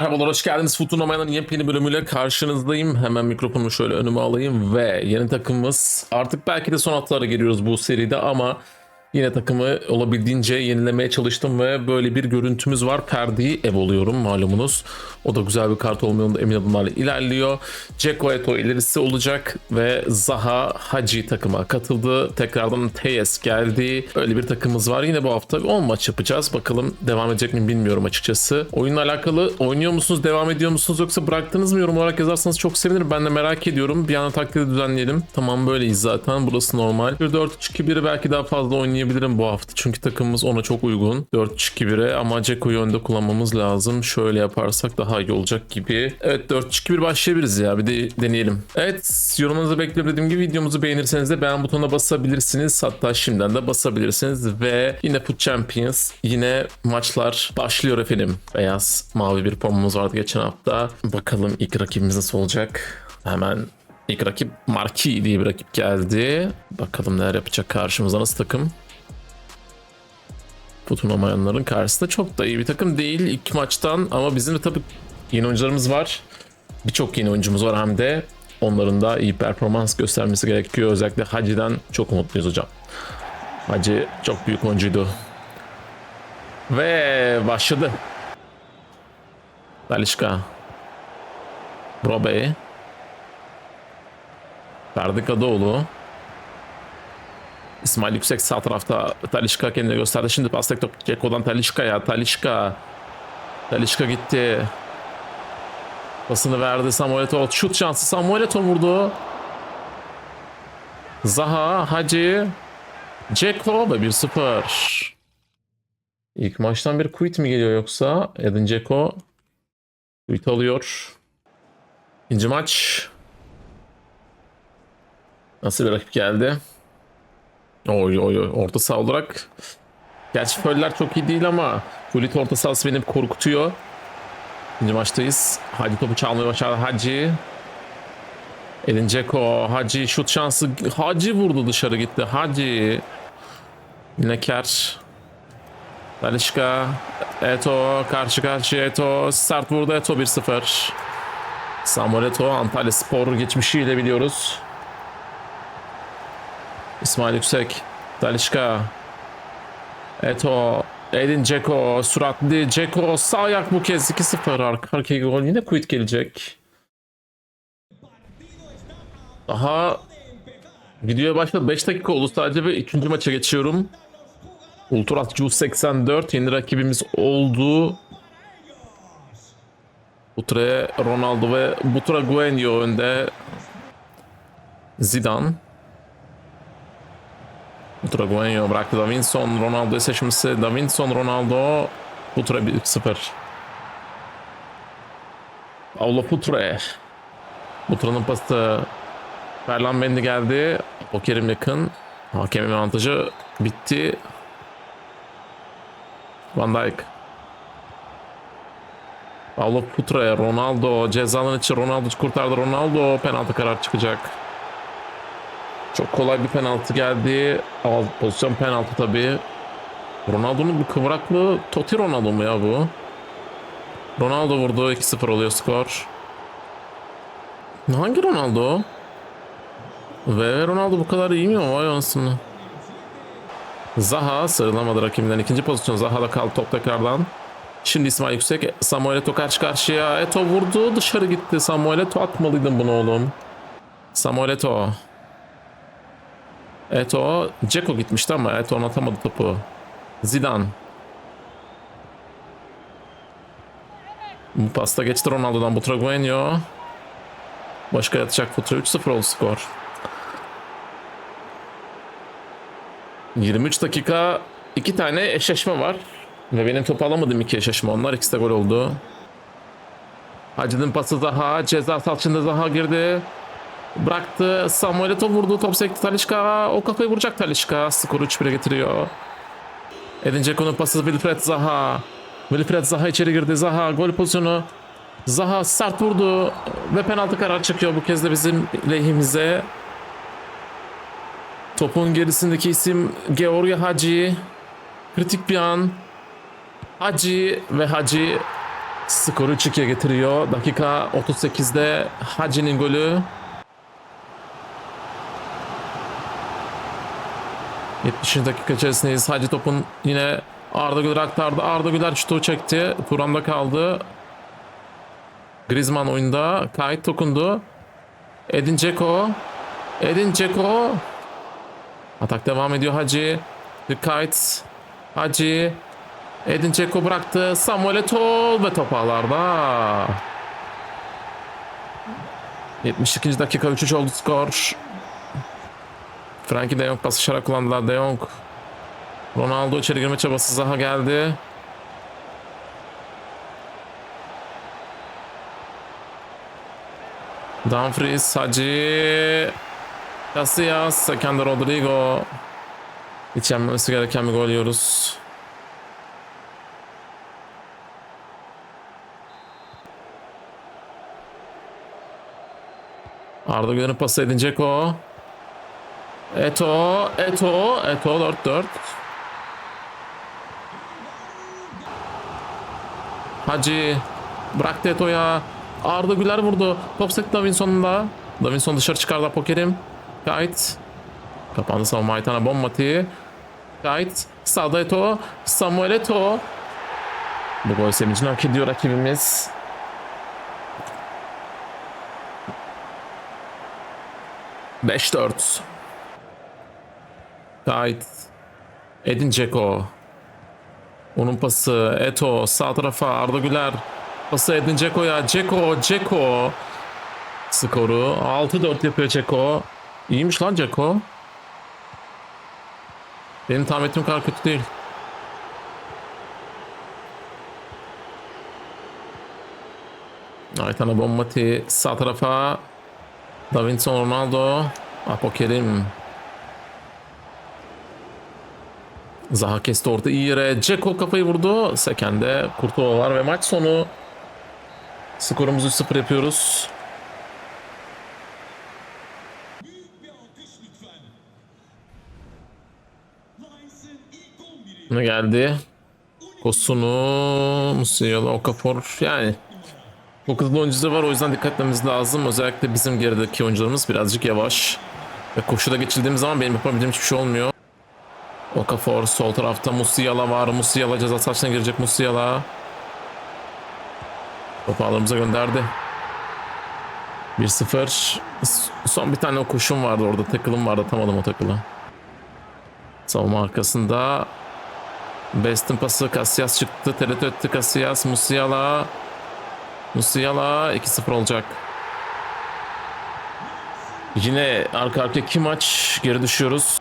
Merhabalar, hoş geldiniz. Futbol Omaya'nın yepyeni bölümüyle karşınızdayım. Hemen mikrofonu şöyle önüme alayım ve yeni takımımız artık belki de son haftalara geliyoruz bu seride ama yine takımı olabildiğince yenilemeye çalıştım ve böyle bir görüntümüz var. Perdi'yi ev oluyorum malumunuz. O da güzel bir kart olma yolunda emin adımlarla ilerliyor. Ceko Eto ilerisi olacak ve Zaha Hacı takıma katıldı. Tekrardan Teyes geldi. Öyle bir takımımız var. Yine bu hafta 10 maç yapacağız. Bakalım devam edecek mi bilmiyorum açıkçası. Oyunla alakalı oynuyor musunuz, devam ediyor musunuz yoksa bıraktınız mı yorum olarak yazarsanız çok sevinirim. Ben de merak ediyorum. Bir anda takdiri düzenleyelim. Tamam böyleyiz zaten. Burası normal. Bir 4-3-2-1'i belki daha fazla oynayabilirim bu hafta. Çünkü takımımız ona çok uygun. 4-3-2-1'e ama Ceko'yu önde kullanmamız lazım. Şöyle yaparsak daha iyi olacak gibi. Evet 4-3-2-1 başlayabiliriz ya. Bir de deneyelim. Evet yorumlarınızı bekliyorum dediğim gibi videomuzu beğenirseniz de beğen butonuna basabilirsiniz. Hatta şimdiden de basabilirsiniz. Ve yine Foot Champions. Yine maçlar başlıyor efendim. Beyaz mavi bir formamız vardı geçen hafta. Bakalım ilk rakibimiz nasıl olacak. Hemen ilk rakip Marki diye bir rakip geldi. Bakalım neler yapacak karşımıza nasıl takım. Futbol olmayanların karşısında çok da iyi bir takım değil ilk maçtan ama bizim de tabii yeni oyuncularımız var. Birçok yeni oyuncumuz var hem de onların da iyi performans göstermesi gerekiyor. Özellikle Hacı'dan çok umutluyuz hocam. Hacı çok büyük oyuncuydu. Ve başladı. Dalişka. Brobe. Ferdi Kadıoğlu. İsmail Yüksek sağ tarafta Talişka kendini gösterdi. Şimdi pas tek top Ceko'dan Talişka'ya. Talişka. Talişka gitti. Pasını verdi Samuel Eto'o. Şut şansı Samuel Eto'o vurdu. Zaha, Hacı, Ceko ve 1-0. İlk maçtan bir quit mi geliyor yoksa? Edin Ceko quit alıyor. İkinci maç. Nasıl bir rakip geldi? Oy oy oy. Orta saha olarak. Gerçi Föller çok iyi değil ama Gullit orta sahası beni korkutuyor. İkinci maçtayız. Hacı topu çalmayı başardı. Hacı. Edin Dzeko. Hacı şut şansı. Hacı vurdu dışarı gitti. Hacı. Lineker. Dalişka. Eto. Karşı karşıya Eto. Sert vurdu Eto 1-0. Samuel Eto. Antalya Spor geçmişiyle biliyoruz. İsmail Yüksek. Dalişka. Eto. Edin Dzeko. Süratli Dzeko. Sağ ayak bu kez 2-0. Arka arkaya gol. Yine quit gelecek. Daha videoya başladı. 5 dakika oldu sadece ve ikinci maça geçiyorum. Ultras Juice 84 yeni rakibimiz oldu. Butre Ronaldo ve Butra Guenyo önde. Zidane. Butra Guenyo bıraktı Davinson. Ronaldo'ya seçmesi. Davinson Ronaldo. Butra 1-0. Paulo Putre. Butra'nın pası. Ferland Mendy geldi. O Kerim yakın. Hakemin avantajı bitti. Van Dijk. Paulo Putre, Ronaldo cezanın içi Ronaldo kurtardı. Ronaldo penaltı karar çıkacak. Çok kolay bir penaltı geldi. Alt pozisyon penaltı tabii. Ronaldo'nun bu kıvraklığı Totti Ronaldo mu ya bu? Ronaldo vurdu. 2-0 oluyor skor. Hangi Ronaldo? Ve Ronaldo bu kadar iyi mi? Vay anasını. Zaha sarılamadı rakibinden. ikinci pozisyon Zaha'da kaldı top tekrardan. Şimdi İsmail Yüksek. Samuel Eto'o karşı karşıya. Eto vurdu. Dışarı gitti. Samuel Eto'o atmalıydın bunu oğlum. Samuel Eto'o. Eto'o. Ceko gitmişti ama Eto'o atamadı topu. Zidane. Bu pasta geçti Ronaldo'dan. Butragueño. Başka yatacak Futra 3-0 oldu skor. 23 dakika iki tane eşleşme var. Ve benim topu alamadığım iki eşleşme onlar. İkisi de gol oldu. Hacı'nın pası Zaha. Ceza salçında Zaha girdi. Bıraktı. Samuel Eto'o vurdu. Top sekti Talişka. O kafayı vuracak Talişka. Skoru 3-1'e getiriyor. Edin Dzeko'nun pası Wilfred Zaha. Wilfred Zaha içeri girdi. Zaha gol pozisyonu. Zaha sert vurdu. Ve penaltı karar çıkıyor bu kez de bizim lehimize. Topun gerisindeki isim Georgi Hacı. Kritik bir an. Hacı ve Hacı Skoru 3-2'ye getiriyor. Dakika 38'de Hacı'nin golü. 70. dakika içerisindeyiz. Hacı topun yine Arda Güler aktardı. Arda Güler şutu çekti. Turan'da kaldı. Griezmann oyunda. Kayıt dokundu. Edin Dzeko. Edin Dzeko. Atak devam ediyor Hacı. Kayıt. Hacı. Edin Dzeko bıraktı. Samuel Eto'o ve top ağlarda. 72. dakika 3-3 oldu skor. Frankie de Jong pası şara kullandılar. De Jong. Ronaldo içeri girme çabası Zaha geldi. Dumfries, Hacı, Casillas, Sekende Rodrigo. Hiç yenmemesi gereken bir gol yiyoruz. Arda Güler'in pası edinecek o. Eto, Eto, Eto 4-4. Hacı bıraktı Eto'ya. Arda Güler vurdu. Top sekti Davinson'da. Davinson dışarı çıkardı Apokerim. Kayıt. Kapandı savunma Aytan'a bombati. Kayıt. Sağda Eto. Samuel Eto. Bu gol sevincini hak ediyor rakibimiz. Beş dört. Kayıt. Edin Dzeko. Onun pası. Eto. Sağ tarafa Arda Güler. Pası Edin Dzeko'ya. Dzeko. Dzeko. Skoru 6-4 yapıyor Dzeko. İyiymiş lan Dzeko. Benim tahmin ettiğim kadar kötü değil. Aytana Bombati sağ tarafa. Davinson Ronaldo. Apokerim. Zaha kesti orta iyi yere. Dzeko kafayı vurdu. Seken'de Kurtova var ve maç sonu skorumuzu 3-0 yapıyoruz. Büyük bir alkış lütfen. Lions'ın ilk 11'i Ne geldi? Kosunu, Musiala, Okafor yani çok hızlı oyuncular var o yüzden dikkat etmemiz lazım. Özellikle bizim gerideki oyuncularımız birazcık yavaş. Ve koşuda geçildiğimiz zaman benim yapabildiğim hiçbir şey olmuyor. Okafor sol tarafta Musiala var. Musiala ceza sahasına girecek Musiala. Topu ağlarımıza gönderdi. 1-0. Son bir tane koşum vardı orada. Tackle'ım vardı. Atamadım o tackle'ı. Savunma arkasında Best'in pası Casillas çıktı. Tereddüt etti Casillas. Musiala. Musiala 2-0 olacak. Yine arka arkaya iki maç geri düşüyoruz.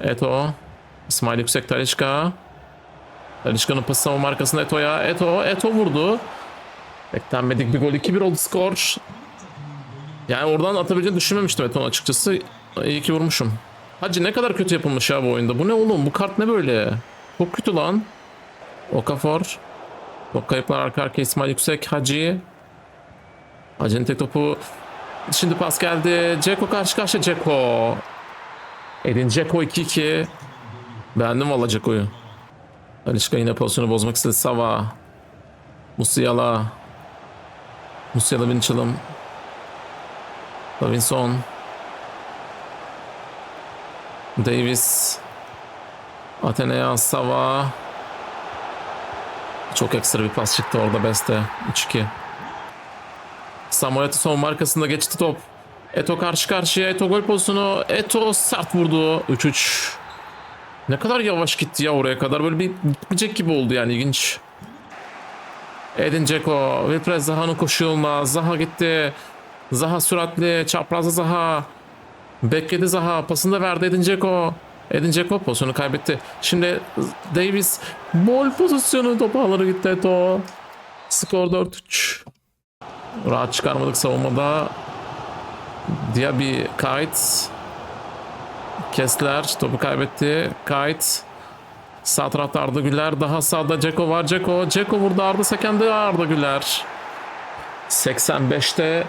Eto. İsmail Yüksek Talişka. Talişka'nın pası savunma arkasında Eto'ya. Eto. Eto vurdu. Beklenmedik bir gol. 2-1 oldu skor. Yani oradan atabileceğini düşünmemiştim Eto'nun açıkçası. İyi ki vurmuşum. Hacı ne kadar kötü yapılmış ya bu oyunda. Bu ne oğlum? Bu kart ne böyle? Çok kötü lan. Okafor. Top kayıplar arka arkaya İsmail Yüksek. Hacı. Hacı'nın tek topu. Şimdi pas geldi. Ceko karşı karşıya Ceko. Edin Ceko 2-2. Beğendim valla Ceko'yu. Alişka yine pozisyonu bozmak istedi. Sava. Musiala. Musiala bin çalım. Davinson. Davis. Atenea Sava. Çok ekstra bir pas çıktı orada Beste. 3-2. Samuel son markasında geçti top. Eto karşı karşıya. Eto gol pozisyonu. Eto sert vurdu. 3-3. Ne kadar yavaş gitti ya oraya kadar. Böyle bir gitmeyecek gibi oldu yani ilginç. Edin Dzeko. Wilfred Zaha'nın koşu. Zaha gitti. Zaha süratli. Çaprazda Zaha. Bekledi Zaha. Pasını da verdi Edin Dzeko. Edin Dzeko pozisyonu kaybetti. Şimdi Davis bol pozisyonu top ağları gitti Eto. Skor 4-3. Rahat çıkarmadık savunmada. Diaby kayıt. Kessler topu kaybetti. Kayıt. Sağ tarafta Arda Güler. Daha sağda Ceko var. Ceko. Ceko vurdu Arda Seken'de Arda Güler. 85'te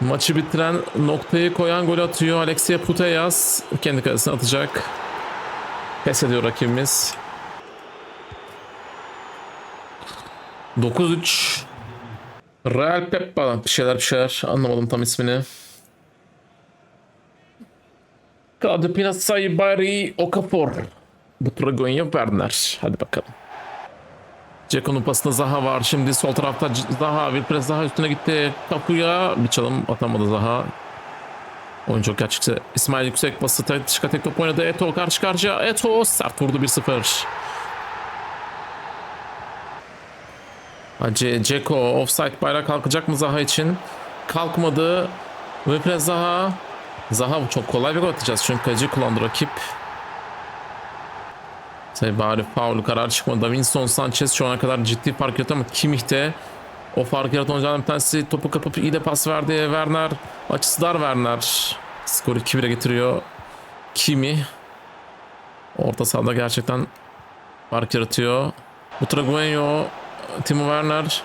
Maçı bitiren noktayı koyan gol atıyor. Alexia Putellas kendi kalesine atacak. Pes ediyor rakibimiz. 9-3. Real Peppa bir şeyler bir şeyler anlamadım tam ismini. Claudio Pinasai Bari Okafor. Butragonya Werner. Hadi bakalım. Ceko'nun pasında Zaha var. Şimdi sol tarafta Zaha. Bir pres Zaha üstüne gitti. Kapuya bir çalım atamadı Zaha. Oyun çok gerçekçi. İsmail Yüksek pası tek dışka tek top oynadı. Eto karşı karşıya. Eto sert vurdu 1-0. Hacı Ceko offside bayrak kalkacak mı Zaha için? Kalkmadı. Ve pres Zaha. Zaha çok kolay bir gol atacağız çünkü kaleci kullandı rakip. Tabii bari faul karar çıkmadı. Davinson Sanchez şu ana kadar ciddi fark yarattı ama Kimmich de o fark yaratan oyunculardan bir tanesi topu kapıp iyi de pas verdi. Werner açısı dar Werner. Skoru 2-1'e getiriyor. Kimi orta sahada gerçekten fark yaratıyor. Butragueño, Timo Werner.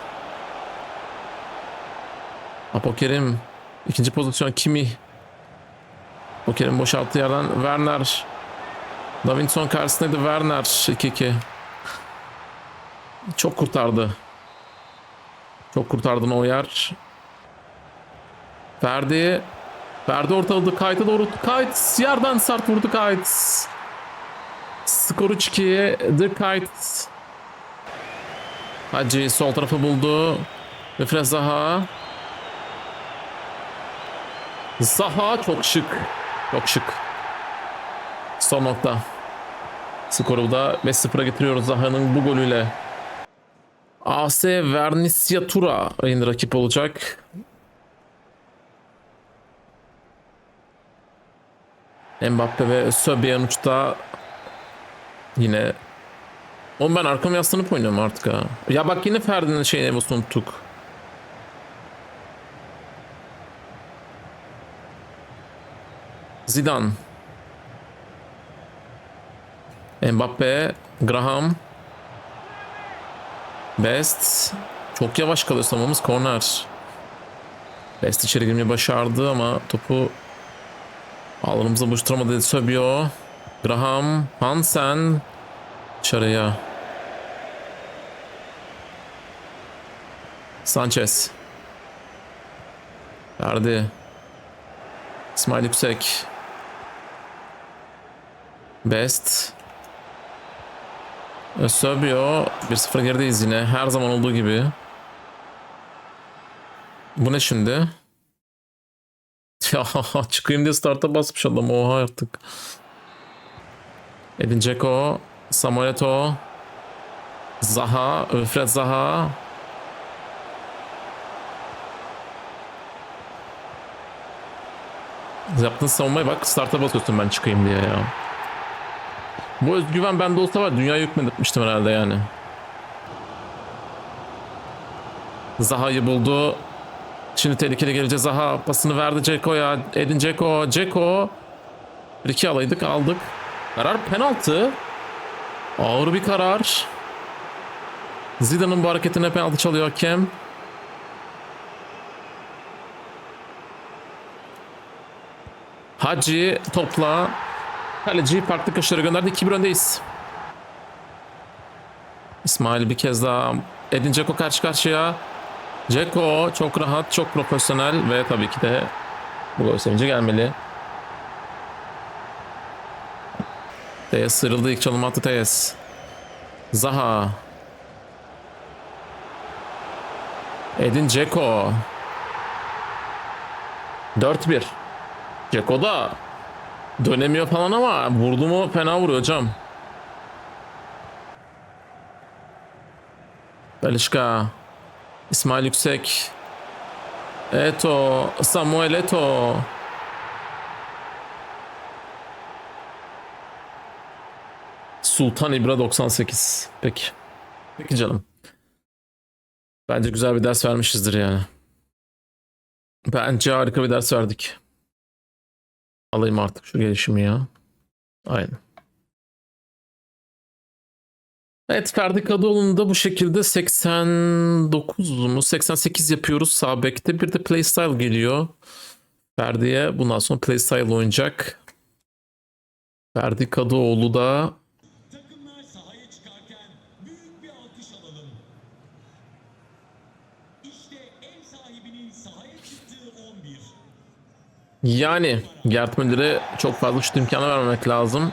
Apokerim ikinci pozisyon Kimi. Apokerim boşalttığı yerden Werner. Davinson karşısındaydı Werner 2-2. Çok kurtardı. Çok kurtardın o yer. Ferdi. Ferdi ortaladı. Kayıt'a doğru. Kayıt yerden sert vurdu Kayıt. Skor 3-2. The Kayıt. Hacı sol tarafı buldu. Nefres Zaha. Zaha çok şık. Çok şık. Son nokta. Skoru da 5-0'a getiriyoruz Zaha'nın bu golüyle. AS Verniciatura ayın rakip olacak. Mbappe ve Söbiyan uçta yine Oğlum ben arkam yaslanıp oynuyorum artık ha. Ya bak yine Ferdi'nin şeyini basını unuttuk. Zidane. Mbappe, Graham. Best. Çok yavaş kalıyor savunmamız. Corner. Best içeri girmeyi başardı ama topu alanımıza buluşturamadı. Söbio. Graham. Hansen. Dışarıya. Sanchez. Verdi. İsmail Yüksek. Best. Söbio 1-0 gerideyiz yine. Her zaman olduğu gibi. Bu ne şimdi? Ya çıkayım diye starta basmış adam. Oha artık. Edin Dzeko. Samuel. Zaha. Alfred Zaha. Yaptığın savunmaya bak. Starta basıyorsun ben çıkayım diye ya. Bu özgüven bende olsa var dünyayı hükmetmiştim herhalde yani. Zaha'yı buldu. Şimdi tehlikeli gelince Zaha pasını verdi Ceko'ya. Edin Ceko. Ceko. Bir iki alaydık aldık. Karar penaltı. Ağır bir karar. Zidane'ın bu hareketine penaltı çalıyor hakem. Hacı topla. Kaleci farklı köşelere gönderdi. 2-1 öndeyiz. İsmail bir kez daha Edin Dzeko karşı karşıya. Dzeko çok rahat, çok profesyonel ve tabii ki de bu gol sevinci gelmeli. Teyes sıyrıldı ilk çalım attı Teyes. Zaha. Edin Dzeko. 4-1. Dzeko da dönemiyor falan ama vurdu mu fena vuruyor hocam. Belişka. İsmail Yüksek. Eto. Samuel Eto. Sultan İbra 98. Peki. Peki canım. Bence güzel bir ders vermişizdir yani. Bence harika bir ders verdik. Alayım artık şu gelişimi ya. Aynen. Evet Ferdi Kadıoğlu'nu da bu şekilde 89 mu 88 yapıyoruz sağ bekte. Bir de playstyle geliyor. Ferdi'ye bundan sonra playstyle oynayacak. Ferdi Kadıoğlu da Yani Gert Müller'e çok fazla şut imkanı vermemek lazım.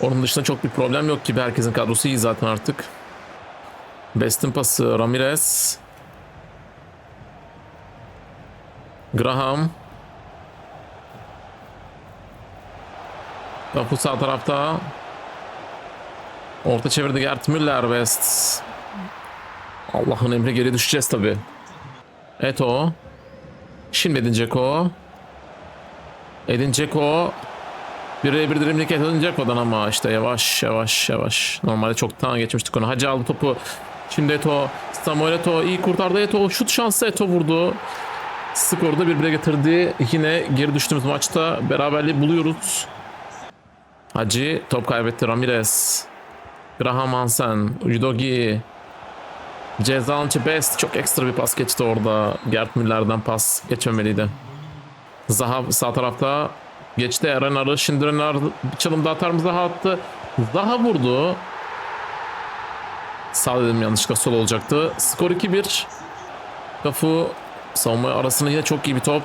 Onun dışında çok bir problem yok gibi. Herkesin kadrosu iyi zaten artık. Best'in pası Ramirez. Graham. Kapı sağ tarafta. Orta çevirdi Gert Müller West. Allah'ın emri geri düşeceğiz tabi. Eto. Şimdi Edin Dzeko. Edin Dzeko. Bir bir dilimlik Edin Dzeko'dan ama işte yavaş yavaş yavaş. Normalde çoktan geçmiştik onu. Hacı aldı topu. Şimdi Eto. Samuel Eto iyi kurtardı Eto. Şut şansı Eto vurdu. Skoru da birbirine getirdi. Yine geri düştüğümüz maçta beraberliği buluyoruz. Hacı top kaybetti Ramirez. Graham Hansen. Udogi. Cezanın Best çok ekstra bir pas geçti orada. Gert Müller'den pas geçmemeliydi. Zaha sağ tarafta geçti. Eren Arı. Şimdi Eren Arı bir çalım daha atar mı? Zaha attı. Zaha vurdu. Sağ dedim yanlışlıkla sol olacaktı. Skor 2-1. Kafu savunma arasında yine çok iyi bir top.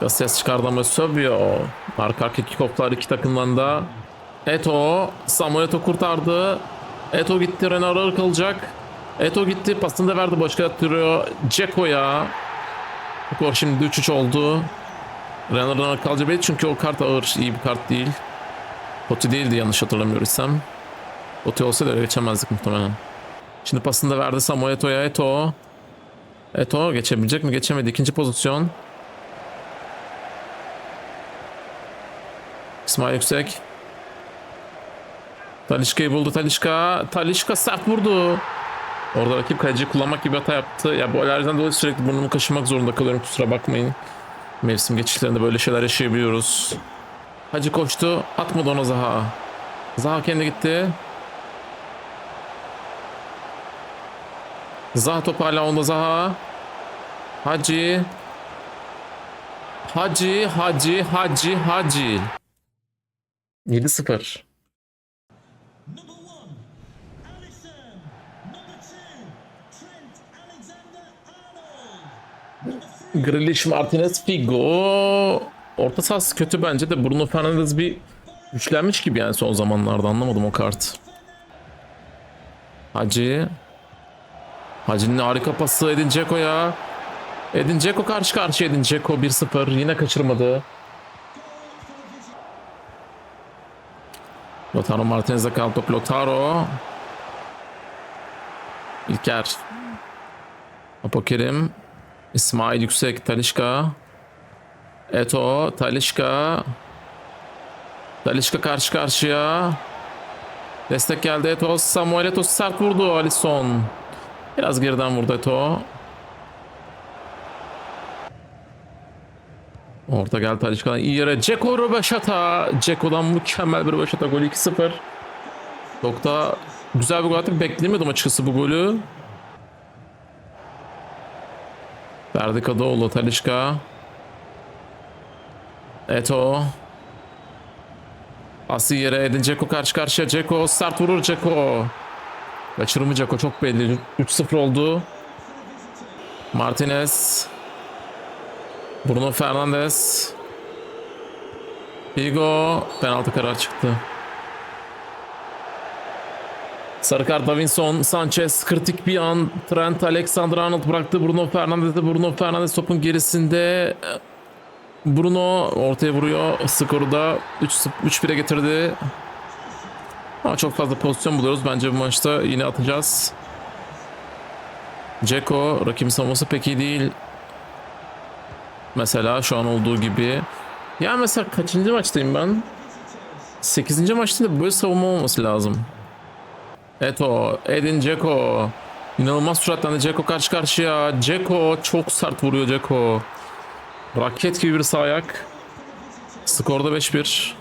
Biraz ses çıkardı ama sövüyor. Arka arka iki toplar iki takımdan da. Eto. Samuel Eto kurtardı. Eto gitti. Renar ağır kalacak. Eto gitti. Pasını da verdi. Başka attırıyor. Ceko'ya. Skor şimdi 3-3 oldu. Renar ağır kalacak çünkü o kart ağır. iyi bir kart değil. Poti değildi yanlış hatırlamıyorsam. Poti olsa da öyle geçemezdik muhtemelen. Şimdi pasını da verdi Samuel Eto'ya. Eto. Eto geçebilecek mi? Geçemedi. İkinci pozisyon. İsmail Yüksek. Talişka'yı buldu Talişka. Talişka sert vurdu. Orada rakip kaleci kullanmak gibi hata yaptı. Ya bu alerjiden dolayı sürekli burnumu kaşımak zorunda kalıyorum kusura bakmayın. Mevsim geçişlerinde böyle şeyler yaşayabiliyoruz. Hacı koştu. Atmadı ona Zaha. Zaha kendi gitti. Zaha top hala onda Zaha. Hacı. Hacı, Hacı, Hacı, Hacı. 7-0. Grealish, Martinez, Figo. Orta sahası kötü bence de Bruno Fernandes bir güçlenmiş gibi yani son zamanlarda anlamadım o kart. Hacı. Hacı'nın harika pası Edin Dzeko'ya. Edin Dzeko karşı karşıya Edin Dzeko 1-0 yine kaçırmadı. Lautaro Martinez'de kaldı top Lautaro. İlker. Apokerim. İsmail Yüksek, Talişka. Eto, Talişka. Talişka karşı karşıya. Destek geldi Eto. Samuel Eto sert vurdu Alisson. Biraz geriden vurdu Eto. Orta geldi Talişka'dan iyi yere. Ceko Röbeşata. Ceko'dan mükemmel bir Röbeşata golü 2-0. Çok da güzel bir gol attık. Beklemiyordum açıkçası bu golü. Ferdi Kadıoğlu, Talişka. Eto. Asi yere Edin Dzeko karşı karşıya. Dzeko sert vurur Dzeko. Kaçırımı Dzeko çok belli. 3-0 oldu. Martinez. Bruno Fernandes. Figo. Penaltı karar çıktı. Sarı kart Davinson, Sanchez kritik bir an. Trent Alexander-Arnold bıraktı Bruno Fernandes'e. Bruno Fernandes topun gerisinde. Bruno ortaya vuruyor. Skoru da 3-1'e getirdi. Ama çok fazla pozisyon buluyoruz. Bence bu maçta yine atacağız. Ceko rakibin savunması pek iyi değil. Mesela şu an olduğu gibi. Ya mesela kaçıncı maçtayım ben? 8. maçta da böyle savunma olması lazım. Eto, Edin Dzeko. İnanılmaz süratlendi Dzeko karşı karşıya. Dzeko çok sert vuruyor Dzeko. Raket gibi bir sağ ayak. Skorda 5-1.